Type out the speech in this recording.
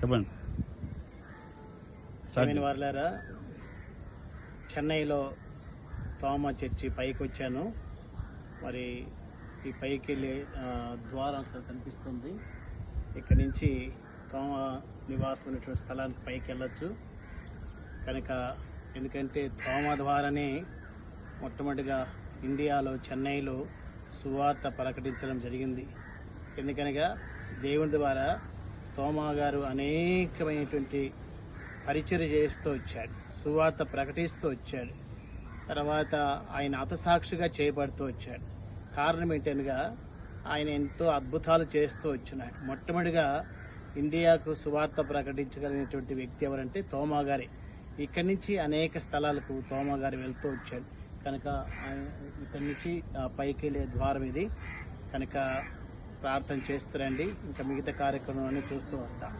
చెప్పండి. స్టార్ట్ వారులారా చెన్నైలో తోమ చర్చి పైకి వచ్చాను మరి ఈ పైకి వెళ్ళే ద్వారం అక్కడ కనిపిస్తుంది. ఇక్కడ నుంచి తోమ నివాసం ఉన్నటువంటి స్థలానికి పైకి వెళ్ళొచ్చు కనుక ఎందుకంటే తోమ ద్వారానే మొట్టమొదటిగా ఇండియాలో చెన్నైలో సువార్త ప్రకటించడం జరిగింది. ఎందుకనగా దేవుని ద్వారా తోమా గారు అనేకమైనటువంటి పరిచయం చేస్తూ వచ్చాడు సువార్త ప్రకటిస్తూ వచ్చాడు తర్వాత ఆయన అతసాక్షిగా చేయబడుతూ వచ్చాడు. కారణం ఏంటనగా ఆయన ఎంతో అద్భుతాలు చేస్తూ వచ్చినాడు. మొట్టమొదటిగా ఇండియాకు సువార్త ప్రకటించగలిగినటువంటి వ్యక్తి ఎవరంటే తోమా గారే. ఇక్కడి నుంచి అనేక స్థలాలకు తోమా గారు వెళ్తూ వచ్చాడు. కనుక ఆయన ఇక్కడి నుంచి పైకి వెళ్ళే ద్వారం ఇది. కనుక ప్రార్థన చేస్తురండి ఇంకా మిగతా కార్యక్రమాన్ని చూస్తూ వస్తాం.